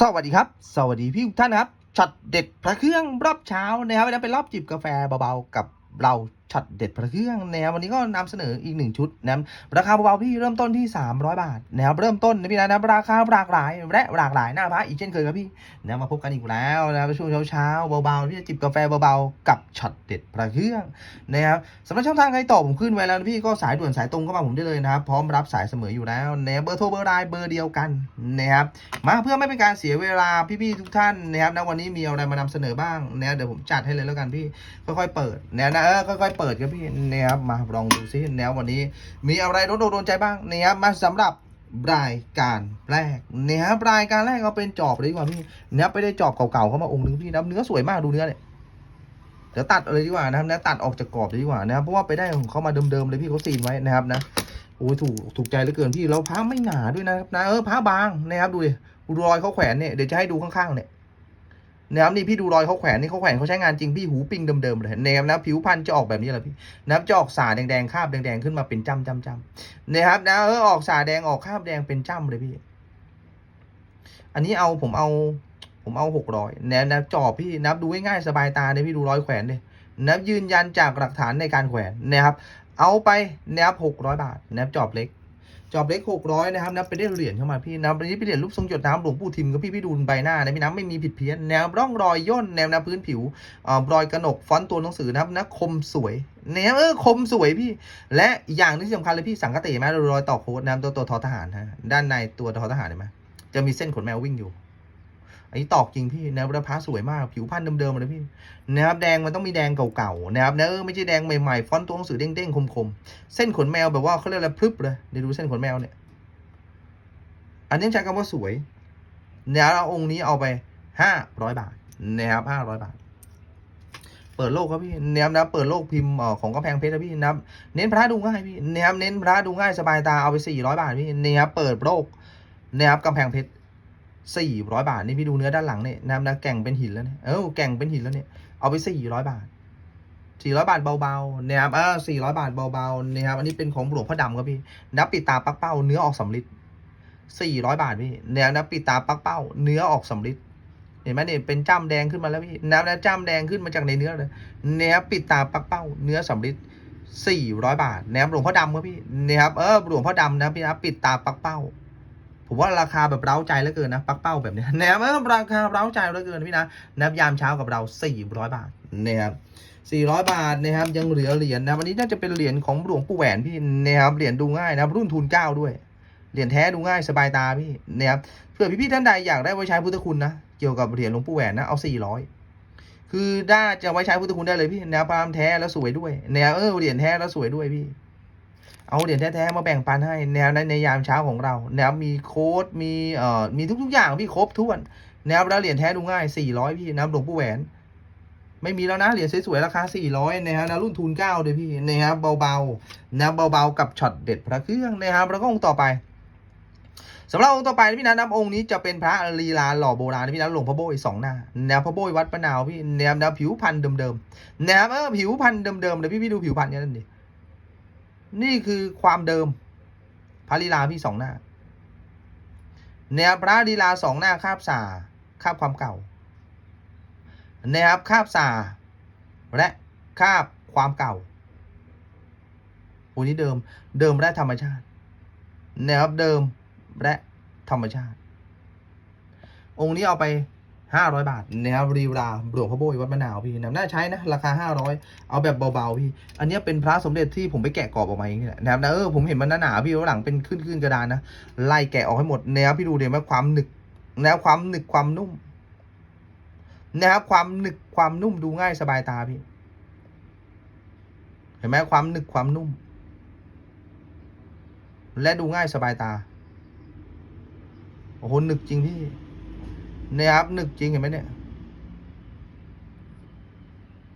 สวัสดีครับ สวัสดีพี่ทุกท่านนะครับช็อตเด็ดพระเครื่องรอบเช้านะครับวันนี้เป็นรอบจิบกาแฟเบาๆกับเรา ช็อตเด็ดพระเครื่องนะครับวันนี้ก็นำเสนออีกหนึ่งชุดนะครับราคาเบาๆพี่เริ่มต้นที่ 300 บาทนะครับเริ่มต้นนะพี่นะนะครับราคาหลากหลายและหลากหลายหน้าพระอีกเช่นเคยครับพี่นะมาพบกันอีกแล้วนะครับช่วงเช้าๆเบาๆที่จะจิบกาแฟเบาๆกับช็อตเด็ดพระเครื่องนะครับสำหรับช่องทางใครตอบผมขึ้นไว้แล้วพี่ก็สายด่วนสายตรงเข้ามาผมได้เลยนะครับพร้อมรับสายเสมออยู่แล้วนะเบอร์โทรเบอร์ไลน์เบอร์เดียวกันนะครับมาเพื่อไม่เป็นการเสียเวลาพี่ๆทุกท่านนะครับนะวันนี้มีอะไรมานำเสนอบ้างนะเดี๋ยวผมจัดให้เลยแล้วกันพี่ค่อยๆเปิดนะนะเออค่อยๆเปิดครับพี่นะครับมาลองดูซินะวันนี้มีอะไรโดนโดนใจบ้างนะครับมาสำหรับรายการแรกนะครับรายการแรกเอาเป็นจอบเลยดีกว่าพี่นะครับไปได้จอบเก่าๆเข้ามาองค์นึงพี่นะเนื้อสวยมากดูเนื้อเนี่ยเดี๋ยวตัดเลยดีกว่านะครับนะตัดออกจากกรอบเลยดีกว่านะครับเพราะว่าไปได้ของเขามาเดิมๆเลยพี่เขาซีนไว้นะครับนะโอ้ยถูกถูกใจเหลือเกินพี่แล้วผ้าไม่หนาด้วยนะครับนะเออผ้าบางนะครับดูดิรอยเขาแขวนเนี่ยเดี๋ยวจะให้ดูข้างๆเนี่ย นะครับนี่พี่ดูรอยเขาแขวนนี่เขาแขวนเขาใช้งานจริงพี่หูปิ้งเดิมๆเลยนะครับนะผิวพันธุ์จะออกแบบนี้แหละพี่นะครับจะออกสาแดงๆคาบแดงๆขึ้นมาเป็นจ้ำจ้ำจ้ำนะครับนะเออออกสาแดงออกคาบแดงเป็นจ้ำเลยพี่ อันนี้เอาผมเอา ผมเอาหกร้อยนะนะจอบพี่นับดูง่ายๆสบายตาเนี่ยพี่ดูรอยแขวนดินับยืนยันจากหลักฐานในการแขวนนะครับ เอาไปนะครับหกร้อยบาทนะครับจอบเล็ก จอบเล็กหกร้อยนะครับนับไปได้เหรียญเข้ามาพี่นะวันนี้เป็นเหรียญรูปทรงหยดน้ำหลวงปู่ทิมกับพี่พี่ดูใบหน้านะพี่น้ำไม่มีผิดเพี้ยนแนวร่องรอยย่นแนวน้ำพื้นผิวอ่ารอยกระหนกฟอนต์ตัวหนังสือนะครับนะคมสวยแนวเออคมสวยพี่ และอย่างที่สำคัญเลยพี่สังกะติไหมรอยต่อโค้ดน้ำตัวตัวทอทหารฮะด้านในตัวทอทหารเห็นไหมจะมีเส้นขนแมววิ่งอยู่ อันนี้ตอกจริงพี่แนวระพาสวยมากผิวพันธุ์เดิมๆเลยพี่นะครับแดงมันต้องมีแดงเก่าๆนะครับนะเออไม่ใช่แดงใหม่ๆฟอนต์ตัวหนังสือเด้งๆคมๆเส้นขนแมวแบบว่าเขาเรียกอะไรพรึบเลยเดี๋ยวดูเส้นขนแมวเนี่ย อันนี้ใช้คำว่าสวยเนี่ยเอาองค์นี้เอาไปห้าร้อยบาทนะครับห้าร้อยบาทเปิดโลกครับพี่เนี่ยนะเปิดโลกพิมพ์ของกำแพงเพชรพี่นะครับเน้นพระดูง่ายพี่นะครับเน้นพระดูง่ายสบายตาเอาไปสี่ร้อยบาทพี่นะครับเปิดโลกนะครับกำแพงเพชร สี่ร้อยบาทนี่พี่ดูเนื้อด้านหลังเนี่ยนะครับนะแก่งเป็นหินแล้วเนี่ยเออแก่งเป็นหินแล้วเนี่ยเอาไปสี่ร้อยบาทสี่ร้อยบาทเบาๆนะครับเออสี่ร้อยบาทเบาๆนะครับอันนี้เป็นของหลวงพ่อดำครับพี่นับปิดตาปักเป้าเนื้อออกสำลิดสี่ร้อยบาทพี่เนี่ยนับปิดตาปักเป้า เนื้อออกสำลิดเห็นไหมเนี่ยเป็นจ้ำแดงขึ้นมาแล้วพี่นับนะจ้ำแดงขึ้นมาจากในเนื้อเลยนะครับปิดตาปักเป้า เนื้อสำลิดสี่ร้อยบาทนะครับหลวงพ่อดำครับพี่นะครับเออหลวงพ่อดำนะพี่นะปิดตาปักเป้า ผมว่าราคาแบบเร้าใจเหลือเกินนะปักเป้าแบบนี้ยนะครับเออราคาเร้าใจเหลือเกินพี่นะนับยามเช้ากับเราสี่ร้อยบาทนะครับ400 บาทนะครับยังเหลือเหรียญนะวันนี้น่าจะเป็นเหรียญของหลวงปู่แหวนพี่นะครับเหรียญดูง่ายนะรุ่นทุนเก้าด้วยเหรียญแท้ดูง่ายสบายตาพี่นะครับเผื่อพี่ๆท่านใดอยากได้ไว้ใช้พุทธคุณนะเกี่ยวกับเหรียญหลวงปู่แหวนนะเอา 400 คือน่าจะไว้ใช้พุทธคุณได้เลยพี่นะครับพรามแท้แล้วสวยด้วยแนวเออเหรียญแท้แล้วสวยด้วยพี่ เอาเหรียญแท้ๆมาแบ่งปันให้แนวในในยามเช้าของเรา แนวมีโค้ดมีเอ่อมีทุกๆอย่างพี่ครบถ้วนแนวแล้วเหรียญแท้ดูง่าย400พี่นะหลวงปู่แหวน ไม่มีแล้วนะเหรียญสวยๆราคา400นะฮะนะรุ่นทุน9เลยพี่นะครับเบาๆนะเบาๆกับช็อตเด็ดพระเครื่องนะครับแล้วก็องค์ต่อไปสำหรับองค์ต่อไปพี่นะนับองค์นี้จะเป็นพระลีลาหล่อโบราณพี่นะหลวงพ่อโบยสองหน้าแนวพ่อโบยวัดปะนาวพี่แนวแนวผิวพันธุ์เดิมๆแนวเออผิวพันธุ์เดิมๆเลยพี่พี่ดูผิวพันธุ์เนี่ยนั่นดิ นี่คือความเดิมพระลีลาพี่สองหน้าแนวพระลีลาสองหน้าคาบสาคาบความเก่านะครับคาบสาและคาบความเก่าอันนี้เดิมเดิมและธรรมชาตินะครับเดิมและธรรมชาติ องค์นี้เอาไป ห้าร้อยบาทนะครับรีวราหลวงพ่อโบยวัดมะนาวพี่นะน่าใช้นะราคาห้าร้อยเอาแบบเบาๆพี่ อันนี้เป็นพระสมเด็จที่ผมไปแกะกรอบออกมาเองนี่แหละนะครับนะเออผมเห็นมันหนาๆพี่หลังเป็นขึ้นๆกระดานนะไล่แกะออกให้หมดนะครับพี่ดูเดี๋ยวว่าความหนึกนะครับความหนึกความนุ่มนะครับความหนึกความนุ่มดูง่ายสบายตาพี่ เห็นไหมความหนึกความนุ่ม และดูง่ายสบายตาโอ้โหหนึกจริงพี่ นะครับหนึกจริงเห็นไหมเนี่ย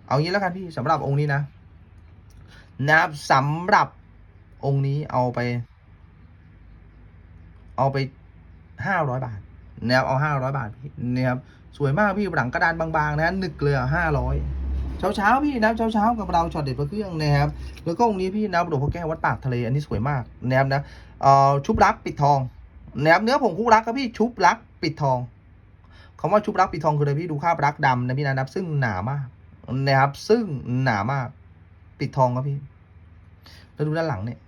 เอางี้แล้วกันพี่สำหรับองค์นี้นะนะครับสำหรับองค์นี้เอาไป เอาไปห้าร้อยบาทนะครับเอาห้าร้อยบาทพี่นะครับสวยมากพี่หลังกระดานบางๆนะหนึกเลยห้าร้อยเช้าเช้าๆพี่นะเช้าเช้าๆกับเราช็อตเด็ดพระเครื่องนะครับแล้วก็องค์นี้พี่นะหลวงพ่อแก้ววัดปากทะเลอันนี้สวยมากนะครับนะอ่อชุบรักปิดทองนะครับเนื้อผงคู่รักครับพี่ชุบรักปิดทอง คำว่าชุบรักปิดทองคืออะไรพี่ดูคาบรักดำนะพี่นะครับ ซึ่งหนามากนะครับ ซึ่งหนามากปิดทองครับพี่ แล้วดูด้านหลังเนี่ย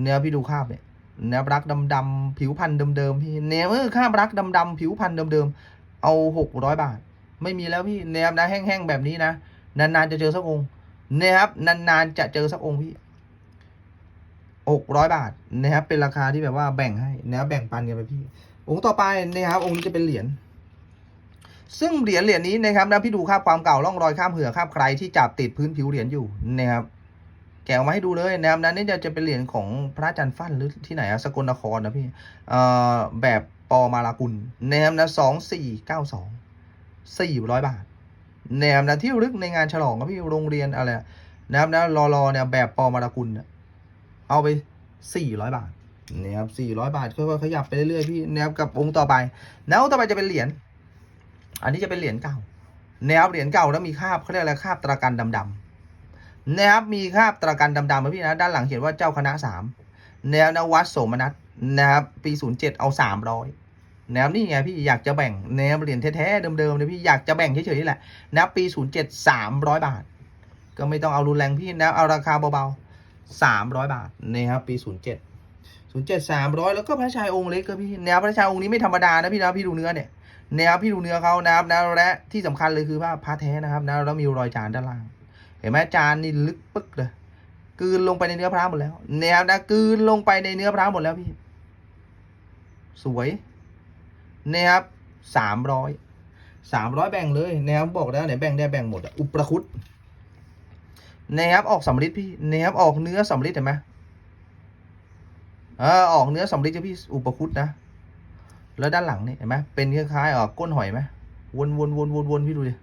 เนื้อพี่ดูคาบเนี่ยเนื้อรักดำๆผิวพันธุ์เดิมๆพี่เนื้อเออคาบรักดำๆผิวพันธุ์เดิมๆเอาหกร้อยบาท ไม่มีแล้วพี่เนื้อนะแห้งๆแบบนี้นะนานๆจะเจอสักองค์นะครับนานๆจะเจอสักองค์พี่หกร้อยบาทนะครับเป็นราคาที่แบบว่าแบ่งให้นะครับแบ่งปันกันไปพี่ องค์ต่อไปนะครับองค์นี้จะเป็นเหรียญ ซึ่งเหรียญเหรียญนี้นะครับนะพี่ดูคราบความเก่าร่องรอยคราบเหือคราบใครที่จับติดพื้นผิวเหรียญอยู่นะครับแกะออกมาให้ดูเลยนะครับนั้นนี่จะจะเป็นเหรียญของพระอาจารย์ฟั่นหรือที่ไหนอะสกลนครนะพี่เอ่อแบบปอมาลากุลนะครับนะสองสี่เก้าสองสี่ร้อยบาทนะครับนะที่ระลึกในงานฉลองครับพี่โรงเรียนอะไรนะครับนะรอรอเนี่ยแบบปอมาลากุลเนี่ยเอาไปสี่ร้อยบาทนะครับสี่ร้อยบาทค่อยๆขยับไปเรื่อยๆพี่นะครับกับองค์ต่อไปแล้วองค์ต่อไปจะเป็นเหรียญ อันนี้จะเป็นเหรียญเก่านะครับเหรียญเก่าแล้วมีคาบเขาเรียกอะไรคาบตรากันดำๆนะครับมีคาบตรากันดำๆนะพี่นะด้านหลังเขียนว่าเจ้าคณะสามแนะครับนวัดโสมนัสนะครับปีศูนย์เจ็ดเอาสามร้อยแนะครับนี่ไงพี่อยากจะแบ่งแนะครับเหรียญแท้ๆเดิมๆเลยพี่อยากจะแบ่งเฉยๆนี่แหละนะครับปีศูนย์เจ็ดสามร้อยบาท ก็ไม่ต้องเอารุนแรงพี่นะเอาราคาเบาๆสามร้อยบาทนะครับปีศูนย์เจ็ดศูนย์เจ็ดสามร้อยแล้วก็พระชายองค์เล็กก็พี่แนะครับพระชายองค์นี้ไม่ธรรมดานะพี่นะพี่ดูเนื้อเนี่ย นะครับพี่ดูเนื้อเขานะครับนะและที่สำคัญเลยคือว่าพระแท้นะครับนะแล้วมีรอยจานด้านล่าง เห็นไหมจานนี่ลึกปึ๊กเลยกืนลงไปในเนื้อพระหมดแล้วนะครับนะกืนลงไปในเนื้อพระหมดแล้วพี่ สวยนะครับสามร้อยสามร้อยแบ่งเลยนะครับบอกแล้วไหนแบ่งได้แบ่งหมดอุปรคุตนะครับออกสำริดพี่นะครับออกเนื้อสำริดเห็นไหมเออออกเนื้อสำริดจะพี่อุปคุตนะ แล้วด้านหลังนี่เห็นไหมเป็นคล้ายๆอ่อก้นหอยไหมวนวนวนวนวนพี่ดูดิ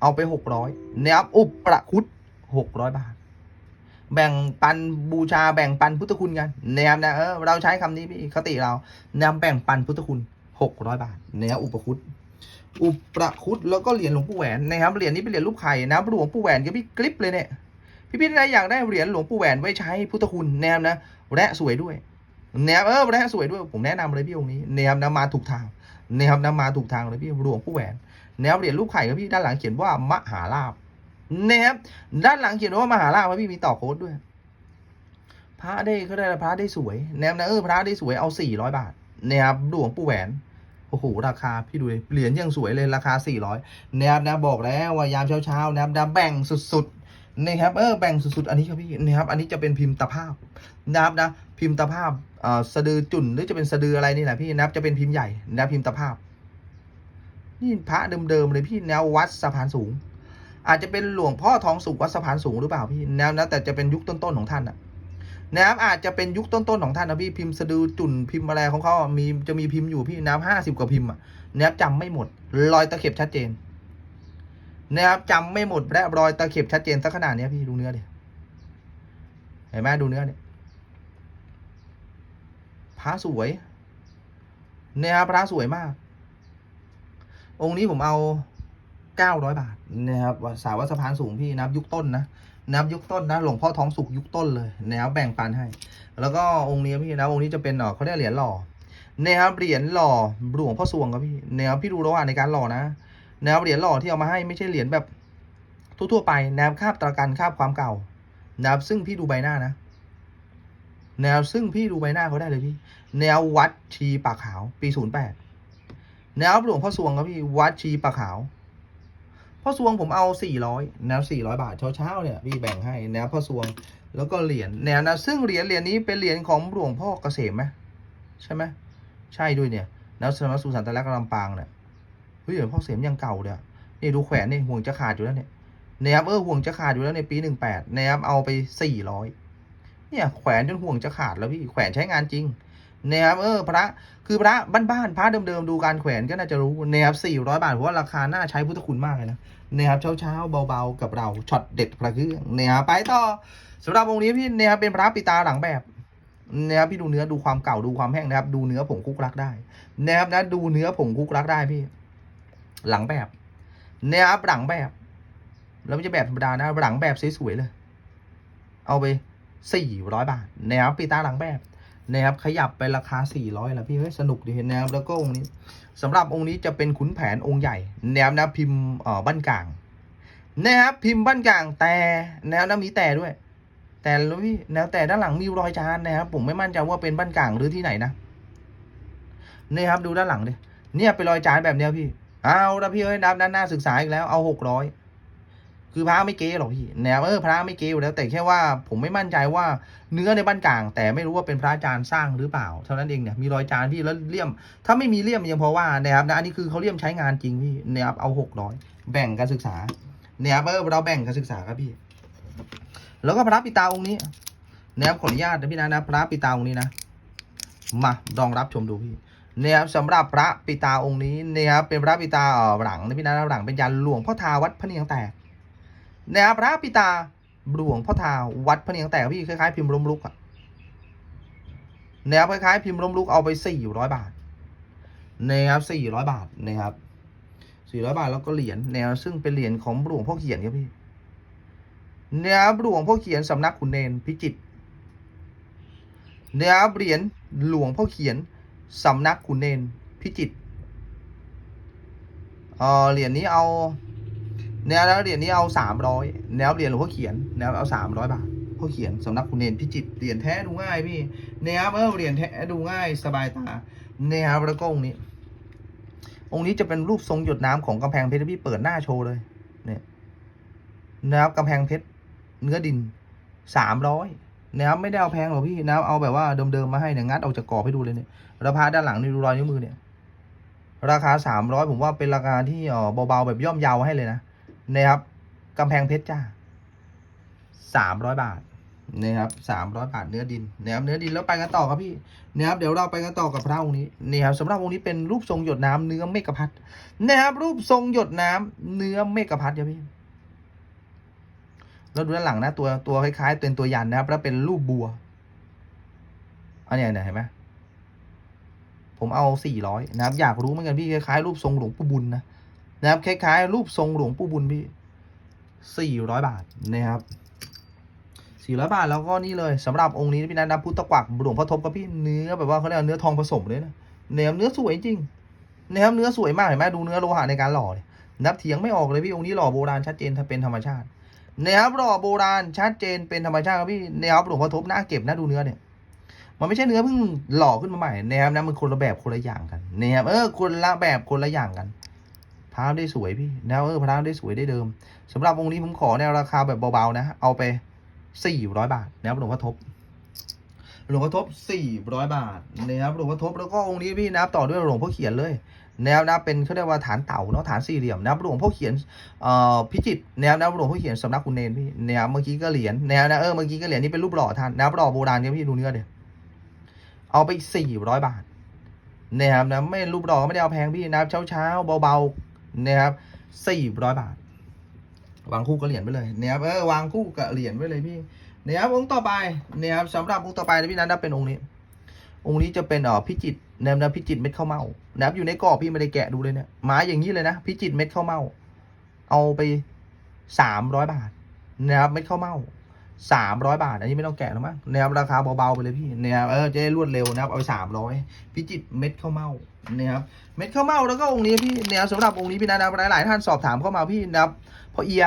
เอาไปหกร้อยนะครับอุปประคุตหกร้อยบาท แบ่งปันบูชาแบ่งปันพุทธคุณกันนะครับนะเออเราใช้คำนี้พี่คติเรานำแบ่งปันพุทธคุณหกร้อยบาทนะครับอุปคุตอุปประคุตแล้วก็เหรียญหลวงปู่แหวนนะครับเหรียญนี้เป็นเหรียญรูปไข่นะหลวงปู่แหวนก็พี่กริปเลยเนี่ยพี่พี่ได้อยากได้เหรียญหลวงปู่แหวนไว้ใช้พุทธคุณนะครับนะและสวยด้วย แนวเออแนวสวยด้วยผมแนะนำเลยพี่องค์นี้แนวนะมาถูกทางแนวนะมาถูกทางเลยพี่หลวงผู้แหวน แนวเหรียญลูกไข่ครับพี่ด้านหลังเขียนว่ามหาลาภแนวด้านหลังเขียนว่ามหาลาภครับพี่มีต่อโค้ดด้วย พระได้เขาได้พระได้สวยแนวนะเออพระได้สวยเอาสี่ร้อยบาทแนวหลวงปู่แหวนโอ้โหราคาพี่ดูดิเหรียญยังสวยเลยราคาสี่ร้อยแนวนะบอกแล้วว่ายามเช้าๆแนวนะแบ่งสุดๆ นะครับเออแบ่งสุดๆอันนี้ครับพี่นะครับอันนี้จะเป็นพิมพ์ตะภาพนะครับนะพิมพ์ตะภาพอ่อสะดือจุ่นหรือจะเป็นสะดืออะไรนี่แหละพี่นะครับจะเป็นพิมพ์ใหญ่นะพิมพ์ตะภาพ นี่พระเดิมๆเลยพี่แนววัดสะพานสูง อาจจะเป็นหลวงพ่อทองสุกวัดสะพานสูงหรือเปล่าพี่แนวนะแต่จะเป็นยุคต้นๆของท่านอะนะครับอาจจะเป็นยุคต้นๆของท่านนะพี่พิมพ์สะดือจุ่นพิมพ์อะไรของเขาอะมีจะมีพิมพ์อยู่พี่นะครับห้าสิบกว่าพิมพ์อะนะครับจำไม่หมด รอยตะเข็บชัดเจน นะครับจำไม่หมดและรอยตะเข็บชัดเจนสักขนาดนี้พี่ดูเนื้อดิเห็นไหมดูเนื้อเนี่ยพระสวยนะครับพระสวยมาก องค์นี้ผมเอาเก้าร้อยบาทนะครับสาววสะพานสูงพี่นับยุคต้นนะนับยุคต้นนะหลวงพ่อท้องสุกยุคต้นเลยนะครับแบ่งปันให้ แล้วก็องค์นี้พี่นะองค์นี้จะเป็นเอ่อเขาเรียกเหรียญหล่อนะครับเหรียญหล่อหลวงพ่อสวงครับพี่นะครับพี่ดูระหว่างในการหล่อนะ นะครับเหรียญหล่อที่เอามาให้ไม่ใช่เหรียญแบบทั่วๆไปนะครับคาบตรากันคาบความเก่านะครับซึ่งพี่ดูใบหน้านะแนวซึ่งพี่ดูใบหน้าเขาได้เลยพี่ แนววัดชีปากขาว ปีศูนย์แปดแนวหลวงพ่อสวงครับพี่วัดชีปากขาวพ่อสวงผมเอาสี่ร้อยแนวสี่ร้อยบาทเช้าๆเนี่ยพี่แบ่งให้แนวพ่อสวงแล้วก็เหรียญแนวนะซึ่งเหรียญเหรียญนี้เป็นเหรียญของหลวงพ่อเกษมไหมใช่ไหมใช่ด้วยเนี่ยแนวสมณสุสันตะลักลำปางเนี่ย เฮ้ยเหรียญพ่อเกษมยังเก่าเนี่ยนี่ดูแขวนนี่ห่วงจะขาดอยู่แล้วเนี่ยแนวเออห่วงจะขาดอยู่แล้วในปีหนึ่งแปดแนวเอาไปสี่ร้อยเนี่ยแขวนจนห่วงจะขาดแล้วพี่แขวนใช้งานจริงนะครับเออพระคือพระบ้านๆพระเดิมๆดูการแขวนก็น่าจะรู้นะครับสี่ร้อยบาทเพราะว่าราคาน่าใช้พุทธคุณมากเลยนะนะครับเช้าๆเบาๆกับเราช็อตเด็ดพระเครื่องนะครับไปต่อสำหรับองค์นี้พี่นะครับเป็นพระปิตาหลังแบบนะครับพี่ดูเนื้อดูความเก่าดูความแห้งนะครับ ดูเนื้อผงคุกรักได้นะครับนะดูเนื้อผงคุกรักได้พี่ หลังแบบนะครับหลังแบบแล้วไม่ใช่แบบธรรมดานะหลังแบบสวยๆเลย เอาไปสี่ร้อยบาทนะครับปีตาหลังแบบนะครับขยับไปราคา 400แล้วพี่เฮ้ยสนุกดีนะครับแล้วก็องค์นี้สำหรับองค์นี้จะเป็นขุนแผนองค์ใหญ่แนวนะพิมพ์เอ่อบ้านกลางนะครับพิมพ์บ้านกลางแต่แนวนะมีแต่ด้วย แต่แล้วพี่แนวแต่ด้านหลังมีรอยจานนะครับผมไม่มั่นใจว่าเป็นบ้านกลางหรือที่ไหนนะนี่ครับดูด้านหลังดิเนี่ยเป็นรอยจานแบบเนี้ยพี่ เอาละพี่เอ้ยนับด้านหน้าศึกษาอีกแล้วเอาหกร้อยคือพระไม่เก๋หรอกพี่แนวเออพระไม่เก๋อยู่แล้ว แต่แค่ว่าผมไม่มั่นใจว่าเนื้อในบ้านกลาง แต่ไม่รู้ว่าเป็นพระอาจารย์สร้างหรือเปล่าเท่านั้นเองเนี่ยมีรอยจานพี่แล้วเลี่ยม ถ้าไม่มีเลี่ยมยังพอว่านะครับนะอันนี้คือเขาเลี่ยมใช้งานจริงพี่นะครับเอาหกร้อยแบ่งการศึกษาเนี่ยเออเราแบ่งการศึกษาครับพี่ แล้วก็พระปิตาองค์นี้นะครับขออนุญาตนะพี่นะนะพระปิตาองค์นี้นะมาลองรับชมดูพี่ เนี่ยครับสำหรับพระปิตาองค์นี้เนี่ยครับเป็นพระปิตาหลังนะพี่นะหลังเป็นยันหลวงพ่อทาวัดพระเนียงแตกเนะครับพระปิตาหลวงพ่อทาวัดพระเนียงแตกพี่คล้ายๆพิมพ์ล้มลุกอะนะครับคล้ายๆพิมพ์ล้มลุกเอาไปสี่ร้อยบาทเนะครับสี่ร้อยบาทนะครับสี่ร้อยบาทแล้วก็เหรียญแนวซึ่งเป็นเหรียญของหลวงพ่อเขียนครับพี่เนื้อหลวงพ่อเขียนสำนักขุนเนนพิจิตเนื้อเหรียญหลวงพ่อเขียน สำนักขุนเนนพิจิตรเออเหรียญนี้เอาเนื้อแล้วเหรียญนี้เอาสามร้อยแนวเหรียญหลวงพ่อเขียนแนวเอาสามร้อยบาทพ่อเขียนสำนักขุนเนนพิจิตรเหรียญแท้ดูง่ายพี่เนื้อเออเหรียญแท้ดูง่ายสบายตาเนื้อแล้วก็องค์นี้ องค์นี้จะเป็นรูปทรงหยดน้ำของกำแพงเพชรพี่เปิดหน้าโชว์เลยเนี่ยนะครับกำแพงเพชรเนื้อดินสามร้อย นะครับไม่ได้เอาแพงหรอกพี่นะครับเอาแบบว่าเดิมๆมาให้เนี่ยงัดออกจากกรอบให้ดูเลยเนี่ยราคาด้านหลังนี่ดูรอยนิ้วมือเนี่ย ราคาสามร้อยผมว่าเป็นราคาที่เออเบาๆแบบย่อมเยาวให้เลยนะนะครับกำแพงเพชรจ้าสามร้อยบาทนะครับสามร้อยบาทเนื้อดินนะครับเนื้อดินแล้วไปกันต่อครับพี่นะครับเดี๋ยวเราไปกันต่อกับพระองค์นี้นี่ครับสำหรับองค์นี้เป็นรูปทรงหยดน้ำเนื้อเมกะพัดนะครับรูปทรงหยดน้ำเนื้อเมกะพัดครับพี่ แล้วดูด้านหลังนะตัวตัวคล้ายๆเป็นตัวยันนะครับ แล้วเป็นรูปบัวอันนี้เนี่ยเห็นไหมผมเอาสี่ร้อยนะครับ อยากรู้เหมือนกันพี่คล้ายๆรูปทรงหลวงปู่บุญนะนะครับคล้ายๆรูปทรงหลวงปู่บุญพี่สี่ร้อยบาทนะครับสี่ร้อยบาทแล้วก็นี่เลยสำหรับองค์นี้พี่นันนะพุทธกวักหลวงพ่อทบกับพี่เนื้อแบบว่าเขาเรียกว่าเนื้อทองผสมเลยนะเนื้อเนื้อสวยจริงนะครับเนื้อสวยมากเห็นไหมดูเนื้อโลหะในการหล่อเลยนับเถียงไม่ออกเลยพี่องค์นี้หล่อโบราณชัดเจนถ้าเป็นธรรมชาติ นะครับหล่อโบราณชัดเจนเป็นธรรมชาติครับพี่นะครับหลวงพ่อทบหน้าเก็บนะดูเนื้อเนี่ยมันไม่ใช่เนื้อเพิ่งหล่อขึ้นมาใหม่นะครับนะมันคนละแบบคนละอย่างกันนะครับเออคนละแบบคนละอย่างกันพระได้สวยพี่นะเออพระได้สวยได้เดิมสำหรับองค์นี้ผมขอแนวราคาแบบเบาๆนะ เอาไปสี่ร้อยบาทนะครับหลวงพ่อทบหลวงพ่อทบสี่ร้อยบาทนะครับหลวงพ่อทบแล้วก็องค์นี้พี่นับต่อด้วยหลวงพ่อเขียนเลย แนวนะเป็นเขาเรียกว่าฐานเต่าเนาะฐานสี่เหลี่ยมนับหลวงพ่อเขียนเอ่อพิจิตแนวนะหลวงพ่อเขียนสำนักคุณเนนพี่แนวเมื่อกี้ก็เหรียญแนวนะเออเมื่อกี้ก็เหรียญนี่เป็นรูปหล่อท่านแนวหล่อโบราณเนี่ยพี่ดูเนื้อเดี๋ยวเอาไปสี่ร้อยบาทนะครับนะไม่รูปหล่อไม่ได้เอาแพงพี่นะเช้าเช้าเบาๆนะครับสี่ร้อยบาท วางคู่กับเหรียญไปเลยนะครับเออวางคู่กับเหรียญไว้เลยพี่นะครับองค์ต่อไปนะครับสำหรับองค์ต่อไปนะพี่นันนเป็นองค์นี้ องค์นี้จะเป็นเอ่อพิจิตแนวนะพิจิตเม็ดข้าวเม่า นะครับอยู่ในกรอบพี่ไม่ได้แกะดูเลยเนี่ยไม้อย่างนี้เลยนะพิจิตรเม็ดข้าวเม่าเอาไปสามร้อยบาทนะครับเม็ดข้าวเม่าสามร้อยบาท อันนี้ไม่ต้องแกะแล้วมั้งนะครับราคาเบาๆไปเลยพี่นะครับเออจะได้รวดเร็วนะครับเอาไปสามร้อยพิจิตรเม็ดข้าวเม่านะครับเม็ดข้าวเม่าแล้วก็องค์นี้พี่เนี่ยสำหรับองค์นี้พี่นะครับหลายๆท่านสอบถามเข้ามาพี่นะครับพราะเอีย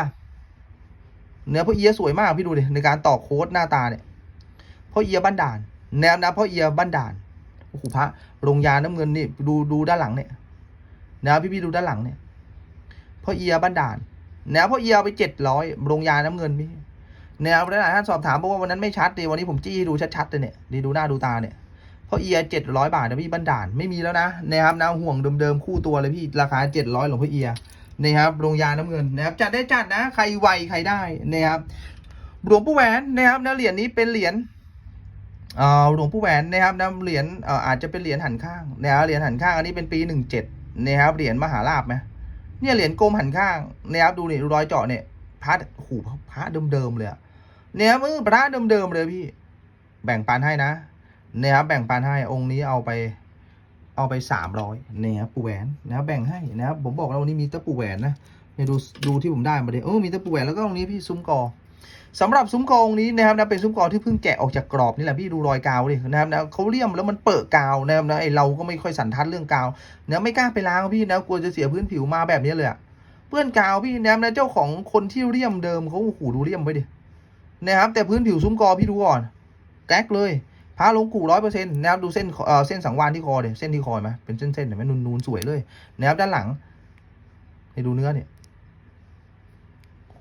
เนื้อพ่อเอียสวยมากพี่ดูดิในการต่อโค้ดหน้าตาเนี่ยพ่อเอียบ้านด่านแนวนะพ่อเอียบ้านด่าน โอ้โหพระโรงยาน้ำเงินนี่ดูดูด้านหลังเนี่ยนะพี่พี่ดูด้านหลังเนี่ยพ่อเอียบ้านด่านแนวพ่อเอียไปเจ็ดร้อยโรงยาน้ำเงินพี่แนวหลายๆท่านสอบถามเพราะว่าวันนั้นไม่ชัดเลยวันนี้ผมจี้ดูชัดๆเลยเนี่ยดีดูหน้าดูตาเนี่ยพ่อเอียเจ็ดร้อยบาทนะพี่บ้านด่านไม่มีแล้วนะนะครับนะห่วงเดิมๆคู่ตัวเลยพี่ราคาเจ็ดร้อยหลวงพ่อเอียนะครับโรงยาน้ำเงินนะครับจัดได้จัดนะ ใครไวใครได้นะครับหลวงปู่แหวนนะครับนะเหรียญนี้เป็นเหรียญ หลวงปู่แหวนนะครับนะเหรียญเอ่ออาจจะเป็นเหรียญหันข้างนะครับเหรียญหันข้างอันนี้เป็นปีหนึ่งเจ็ดนะครับเหรียญมหาลาภไหมเนี่ยเหรียญกลมหันข้างนะครับดูนี่รอยเจาะเนี่ยพระหูพระเดิมๆเลยอะเนี่ยมือพระเดิมๆเลยพี่ แบ่งปันให้นะนะครับแบ่งปันให้องค์นี้เอาไปเอาไปสามร้อยนี่ยครับปูแหวนนะครับแบ่งให้นะครับผมบอกแล้ววันนี้มีตะปูแหวนนะเนี่ยดูดูที่ผมได้มาเดิเออมีตะปูแหวนแล้วก็ตรงนี้พี่ซุ้มกอ สำหรับซุ้มกอองนี้นะครับนะเป็นซุ้มกอที่เพิ่งแกะออกจากกรอบนี่แหละพี่ดูรอยกาวดินะครับนะเขาเลี่ยมแล้วมันเปิดกาวนะครับนะไอเราก็ไม่ค่อยสันทัดเรื่องกาวนะไม่กล้าไปล้างพี่นะกลัวจะเสียพื้นผิวมาแบบนี้เลยอะเปื้อนกาวพี่นะครับนะเจ้าของคนที่เลี่ยมเดิมเขาโอ้โหดูเลี่ยมไปดินะครับแต่พื้นผิวซุ้มกอพี่ดูก่อนแก๊กเลยพาลงกูร้อยเปอร์เซ็นต์นะครับดูเส้นเอ่อเส้นสังวานที่คอเดี๋ยเส้นที่คอไหมเป็นเส้นๆเห็นไหมนูนๆสวยเลยนะครับด้านหลังให้ดูเนื้อเนี่ย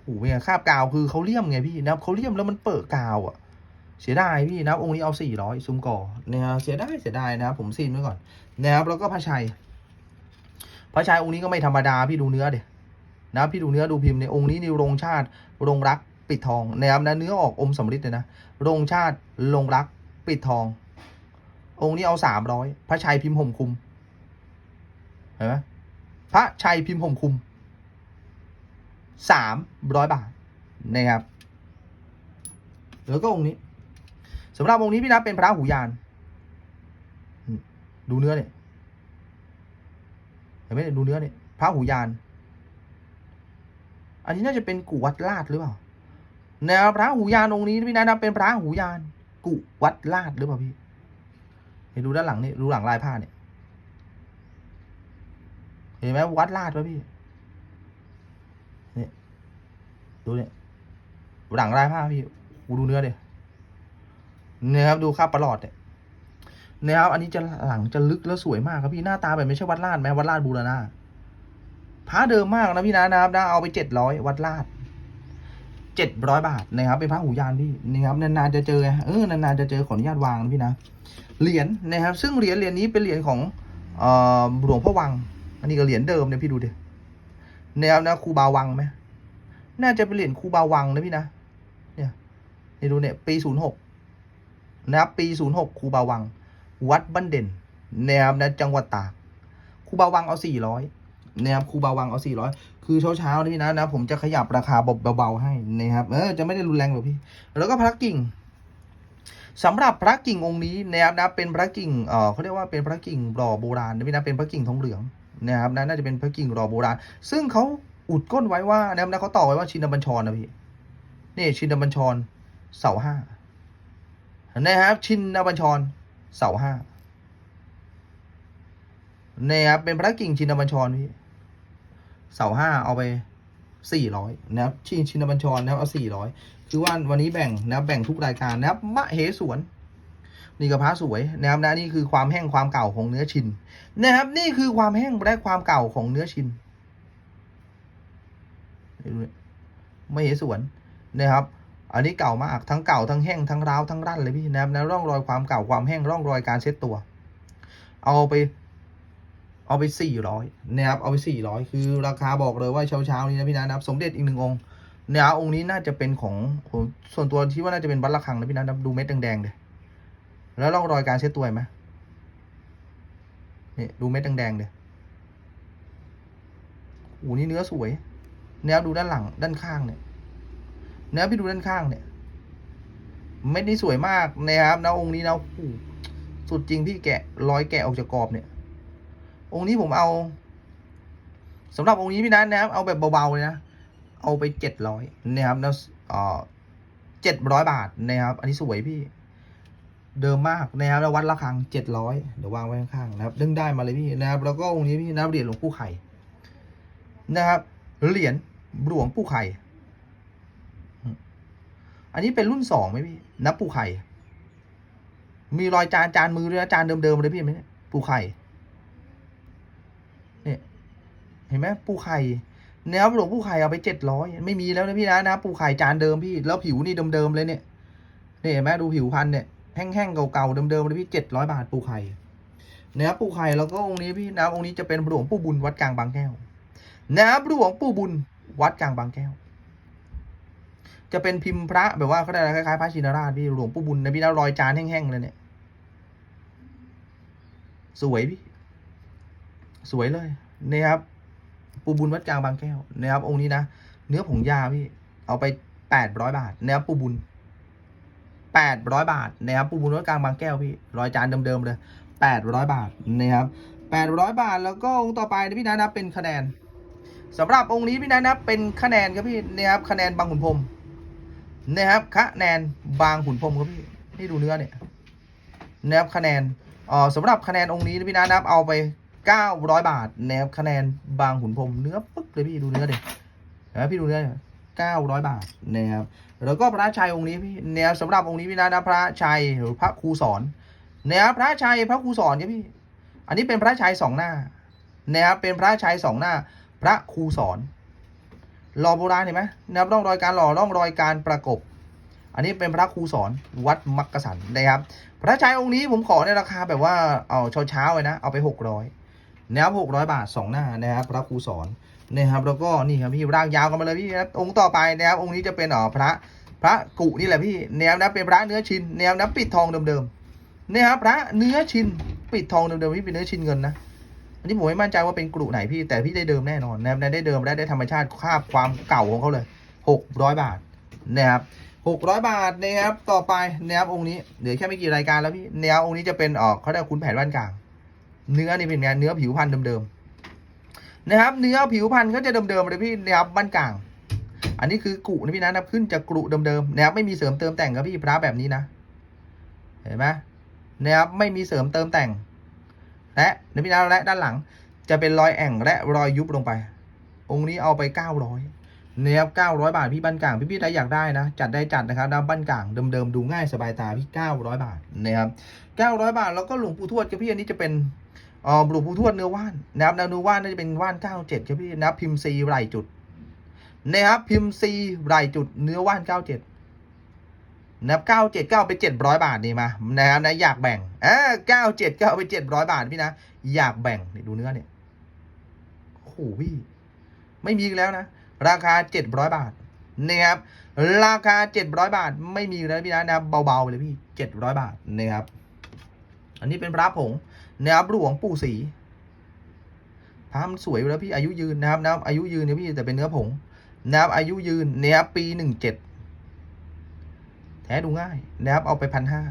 โอ้โหเป็นคาบกาวคือเขาเลี่ยมไงพี่นะครับเขาเลี่ยมแล้วมันเปิดกาวอะ เสียดายพี่นะครับองค์นี้เอาสี่ร้อยซุ้มก่อนะครับเสียดายเสียดายนะครับผมซีนไว้ก่อนนะครับแล้วก็พระชัยพระชัยองค์นี้ก็ไม่ธรรมดาพี่ดูเนื้อเด็นะพี่ดูเนื้อดูพิมพ์ในองค์นี้ในี่รงชาติรงรักปิดทองนะครับนะเนื้อออกอมสำริดเลยนะรงชาติรงรักปิดทอง องค์นี้เอาสามร้อยพระชัยพิมพ์ห่มคุมเห็นไหมพระชัยพิมพ์ห่มคุม สามร้อยบาทนะครับ แล้วก็องค์นี้สำหรับองค์นี้พี่นับเป็นพระหูยาน ดูเนื้อเนี่ยเห็นไหมดูเนื้อเนี่ยพระหูยาน อันนี้น่าจะเป็นกุวัดลาดหรือเปล่าแนวพระหูยานองค์นี้พี่นับเป็นพระหูยาน กุวัดลาดหรือเปล่าพี่เห็นดูด้านหลังนี่ดูหลังลายผ้าเนี่ยเห็นไหมวัดลาดป่ะพี่ ดูเนี่ยหลังลายผ้าพี่กูดูเนื้อเดี๋ยเนี่ยครับดูคราบประหลอดเนี่ยเนะครับอันนี้จะหลังจะลึกแล้วสวยมากครับพี่หน้าตาแบบไม่ใช่วัดลาดไหมวัดลาดบูรณาพระเดิมมากนะพี่นะนะครับนะเอาไปเจ็ดร้อยวัดลาดเจ็ดร้อยบาทนะครับเป็นพระหูยานพี่นะครับนานๆจะเจอเออนานๆจะเจอขออนุญาตวางนะพี่นะเหรียญนะครับ ซึ่งเหรียญเหรียญนี้เป็นเหรียญของหลวงพ่อวัง อันนี้ก็เหรียญเดิมเนี่ยพี่ดูดินะครับนะครูบาวังไหม น่าจะเป็นเหรียญครูบาวังนะพี่นะ เนี่ยนี่ดูเนี่ยปีศูนย์หกนะครับปีศูนย์หกครูบาวัง วัดบ้านเด่นนะครับนะจังหวัดตากครูบาวังเอาสี่ร้อยนะครับครูบาวังเอาสี่ร้อยคือเช้าเช้านี่นะนะผมจะขยับราคาเบาๆให้นะครับเออจะไม่ได้รุนแรงหรอกพี่ แล้วก็พระกิ่งสำหรับพระกิ่งองค์นี้นะครับนะเป็นพระกิ่งเออเขาเรียกว่าเป็นพระกิ่งรอโบราณนะพี่นะเป็นพระกิ่งทองเหลืองนะครับนะน่าจะเป็นพระกิ่งรอโบราณ ซึ่งเขา อุดก้นไว้ว่านะครับนะเขาต่อไว้ว่าชินบัญชรนะพี่นี่ชินบัญชรเสาห้านะครับ ชินบัญชรเสาห้านะครับเป็นพระกิ่งชินบัญชรพี่เสาห้าเอาไปสี่ร้อยนะครับชินชินบัญชรนะครับเอาสี่ร้อยคือว่าวันนี้แบ่งนะครับแบ่งทุกรายการนะครับมะเหสวนนี่ก็พระสวยนะครับนะนี่คือความแห้งความเก่าของเนื้อชินนะครับ นี่คือความแห้งและความเก่าของเนื้อชิน ไม่เห็นสวนนะครับ อันนี้เก่ามากทั้งเก่าทั้งแห้งทั้งร้าวทั้งรั่นเลยพี่นะครับนะร่องรอยความเก่าความแห้งร่องรอยการเช็ดตัว เอาไป เอาไปสี่ร้อยนะครับเอาไปสี่ร้อยคือราคาบอกเลยว่าเช้าเช้าๆนี้นะพี่นะครับ สมเด็จอีกหนึ่งองค์เนี่ยองค์นี้น่าจะเป็นของผมส่วนตัวที่ว่าน่าจะเป็นวัดระฆังนะพี่นะนะครับดูเม็ดแดงๆเลยแล้วร่องรอยการเช็ดตัวเห็นไหมนี่ดูเม็ดแดงๆเลยโอ้นี่เนื้อสวย แนวดูด้านหลังด้านข้างเนี่ยแนวพี่ดูด้านข้างเนี่ยเม็ดนี้สวยมากนะครับนะองค์นี้นะสุดจริงพี่แกะร้อยแกะออกจากกรอบเนี่ย องค์นี้ผมเอาสำหรับองค์นี้พี่นัทนะครับเอาแบบเบาๆเลยนะเอาไปเจ็ดร้อยนะครับนะเอ่อเจ็ดร้อยบาทนะครับ อันนี้สวยพี่ เดิมมากนะครับแล้ววัดระฆังเจ็ดร้อยเดี๋ยววางไว้ข้างๆนะครับ ดึงได้มาเลยพี่นะครับ แล้วก็องค์นี้พี่นะเหรียญหลวงปู่ไข่นะครับเหรียญ หลวงปู่ไข่ อันนี้เป็นรุ่นสองไหมพี่นับปู่ไข่ มีรอยจานจานมือด้วยนะจานเดิมๆเลยพี่ไหมเนี่ยปู่ไข่ เนี่ยเห็นไหมปู่ไข่แนวหลวงปู่ไข่เอาไปเจ็ดร้อยไม่มีแล้วนะพี่นะนะปู่ไข่จานเดิมพี่แล้วผิวนี่เดิมๆเลยเนี่ยนี่เห็นไหมดูผิวพันเนี่ยแห้งๆเก่าๆเดิมๆเลยพี่เจ็ดร้อยบาทปู่ไข่นะครับปู่ไข่แล้วก็องค์นี้พี่นะองค์นี้จะเป็นหลวงปู่บุญวัดกลางบางแก้วนะครับหลวงปู่บุญ วัดกลางบางแก้ว จะเป็นพิมพ์พระแบบว่าเขาได้คล้ายๆพระชินราชพี่หลวงปู่บุญนะพี่นะรอยจานแห้งๆเลยเนี่ย สวยพี่ สวยเลยนะครับปู่บุญวัดกลางบางแก้วนะครับ องค์นี้นะเนื้อผงยาพี่ เอาไปแปดร้อยบาทนะครับปู่บุญแปดร้อยบาทนะครับปู่บุญวัดกลางบางแก้วพี่รอยจานเดิมๆเลยแปดร้อยบาทนะครับแปดร้อยบาทแล้วก็องค์ต่อไปนะพี่นะนับเป็นคะแนน สำหรับองค์นี้พี่นัทนะเป็นคะแนนครับพี่นะครับคะแนนบางขุนพรมนะครับคะแนนบางขุนพรมครับพี่นี่ดูเนื้อเนี่ยนะครับคะแนนอ่อสำหรับคะแนนองค์นี้นะพี่นะนับเอาไป 900 บาทนะครับคะแนนบางขุนพรมเนื้อปึ๊กเลยพี่ดูเนื้อดิเห็นไหมพี่ดูเนื้อ900บาทนะครับแล้วก็พระชัยองค์นี้พี่เนี่ยสำหรับองค์นี้พี่นะนะพระชัยหรือพระครูสอนนะครับพระชัยพระครูสอนเนี่ยพี่ อันนี้เป็นพระชัยสองหน้านะครับเป็นพระชัยสองหน้า พระครูสอนหล่อโบราณเห็นไหมนะครับร่องรอยการหล่อร่องรอยการประกบ อันนี้เป็นพระครูสอนวัดมักกะสันนะครับ พระชัยองค์นี้ผมขอในราคาแบบว่าเอาเช้าเช้าๆเลยนะเอาไปหกร้อยนะครับหกร้อยบาทสองหน้านะครับพระครูสอนนะครับแล้วก็นี่ครับพี่ร่างยาวกันมาเลยพี่นะครับองค์ต่อไปนะครับองค์นี้จะเป็นอ๋อพระพระกุนี่แหละพี่แนวนะเป็นพระเนื้อชินแนวนะปิดทองเดิมๆนะครับพระเนื้อชินปิดทองเดิมๆพี่เป็นเนื้อชินเงินนะ อันนี้ผมไม่มั่นใจว่าเป็นกลุ่ไหนพี่แต่พี่ได้เดิมแน่นอนนะครับได้เดิมและได้ธรรมชาติคาบความเก่าของเขาเลยหกร้อยบาทนะครับหกร้อยบาทนะครับต่อไปนะครับองค์นี้เหลือแค่ไม่กี่รายการแล้วพี่แนวองค์นี้จะเป็นออกเขาเรียกคุณแผนบ้านกลาง เนื้อนี่เป็นไงเนื้อผิวพันธุ์เดิมๆนะครับ เนื้อผิวพันธุ์เขาจะเดิมๆเลยพี่นะครับบ้านกลาง อันนี้คือกุนะพี่นะนับขึ้นจากกรุเดิมๆนะครับไม่มีเสริมเติมแต่งครับพี่พระแบบนี้นะ เห็นไหมนะครับไม่มีเสริมเติมแต่ง และในพี่นาและด้านหลัง จะเป็นรอยแอ่งและรอยยุบลงไป องค์นี้เอาไป 900นะครับ900 บาทพี่บ้านกลางพี่พี่ถ้อยากได้นะ จัดได้จัดนะครับด้านบ้านกลางเดิมๆดูง่ายสบายตาพี่ 900 บาทนะครับ900 บาทแล้วก็หลวงปู่ทวดครับพี่อันนี้จะเป็นเอ่อหลวงปู่ทวดเนื้อว่านนะครับเนื้อว่านน่าจะเป็นว่าน 97ครับพี่นะครับพิมพ์ซีไรจุดนะครับพิมพ์ซีไรจุดเนื้อว่าน 97 นะครับเก้าเจ็ดเก้าไปเจ็ดร้อยบาทนี่มานะครับนะอยากแบ่งอ่าเก้าเจ็ดเก้าไปเจ็ดร้อยบาทพี่นะอยากแบ่งนี่ดูเนื้อเนี่ยโอ้โหพี่ไม่มีแล้วนะ ราคาเจ็ดร้อยบาทนะครับราคาเจ็ดร้อยบาท ไม่มีแล้วพี่นะนะเบาๆเลยพี่เจ็ดร้อยบาทนะครับ อันนี้เป็นพระผงนะครับหลวงปู่ศรีพระมันสวยอยู่แล้วพี่อายุยืนนะครับนะอายุยืนเนี่ยพี่แต่เป็นเนื้อผงนะครับอายุยืนนะครับปีหนึ่งเจ็ด แท้ดูง่ายนะครับเอาไปพันห้า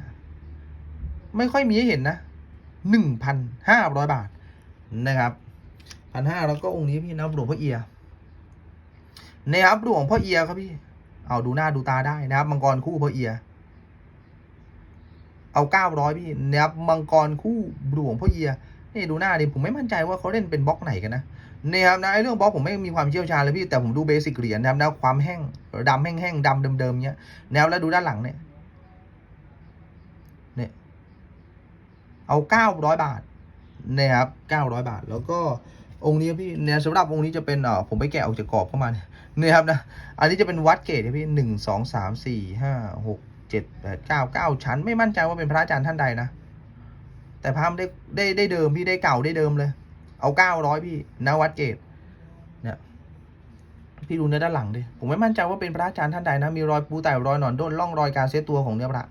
ไม่ค่อยมีให้เห็นนะหนึ่งพันห้าร้อยบาทนะครับพันห้าแล้วก็องค์นี้พี่นะครับหลวงพ่อเอียนะครับหลวงพ่อเอียครับพี่ เอาดูหน้าดูตาได้นะครับ มังกรคู่พ่อเอีย เอาเก้าร้อยพี่นะครับมังกรคู่หลวงพ่อเอียนี่ดูหน้าดิผมไม่มั่นใจว่าเขาเล่นเป็นบล็อกไหนกันนะ นะครับนะไอ้เรื่องบล็อกผมไม่มีความเชี่ยวชาญเลยพี่แต่ผมดูเบสิกเหรียญนะครับนะความแห้งดำแห้งๆดำเดิมๆเนี้ยแนวแล้วดูด้านหลังเนี่ยเนี่ยเอาเก้าร้อยบาทนะครับเก้าร้อยบาท แล้วก็องค์นี้พี่เนี่ยสำหรับองค์นี้จะเป็นเอ่อผมไปแกะออกจากกรอบเข้ามาเนี่ยนี่ครับนะอันนี้จะเป็นวัดเกตพี่หนึ่งสองสามสี่ห้าหกเจ็ดแปดเก้าเก้าชั้น ไม่มั่นใจว่าเป็นพระอาจารย์ท่านใดนะแต่พระมันได้ได้ได้เดิมพี่ได้เก่าได้เดิมเลย เอาเก้าร้อยพี่นวัดเกตนี่พี่ดูเนื้อด้านหลังดิ ผมไม่มั่นใจว่าเป็นพระอาจารย์ท่านใดนะ มีรอยปูแต่รอยหนอนด้นร่องรอยการเซตตัวของเนื้อพระ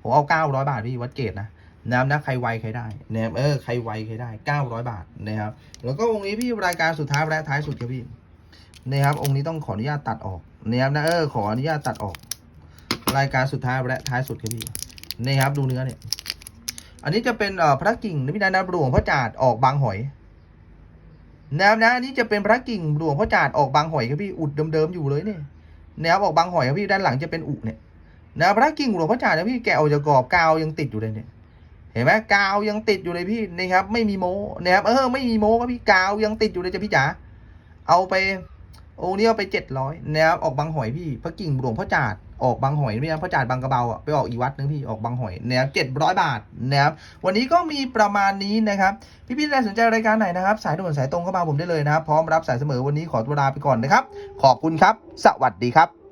ผมเอาเก้าร้อยบาทพี่วัดเกตนะน้ำนะใครไวใครได้นะครับเออใครไวใครได้เก้าร้อยบาทนะครับ แล้วก็องค์นี้พี่รายการสุดท้ายและท้ายสุดครับพี่นะครับองค์นี้ต้องขออนุญาตตัดออกนะครับนะเออขออนุญาตตัดออก รายการสุดท้ายและท้ายสุดครับพี่นะครับดูเนื้อเนี่ย อันนี้จะเป็นพระกิ่งนะพี่นะนะหลวงพ่อจาดออกบางหอย นะครับนะอันนี้จะเป็นพระกิ่งหลวงพ่อจาดออกบางหอยครับพี่อุดเดิมๆอยู่เลยเนี่ยแนะครับออกบางหอยครับพี่ด้านหลังจะเป็นอุเนี่ยนะพระกิ่งหลวงพ่อจาดนะพี่แกะออกจากกรอบกาวยังติดอยู่เลยเนี่ยเห็นไหมกาวยังติดอยู่เลยพี่นะครับ ไม่มีโมนะครับเออไม่มีโมครับพี่กาวยังติดอยู่เลยจ้ะพี่จ๋าเอาไปโองค์นี้เอาไปเจ็ดร้อยนะครับออกบางหอยพี่พระกิ่งหลวงพ่อจาด ออกบางหอยนี่นะพ่อจาดบางกระเบาอะไปออกอีวัดนึงพี่ออกบางหอยนะครับเจ็ดร้อยบาทนะครับวันนี้ก็มีประมาณนี้นะครับพี่พี่ๆท่านใดสนใจรายการไหนนะครับ สายด่วนสายตรงเข้ามาผมได้เลยนะครับพร้อมรับสายเสมอวันนี้ขอตัวลาไปก่อนนะครับ ขอบคุณครับ สวัสดีครับ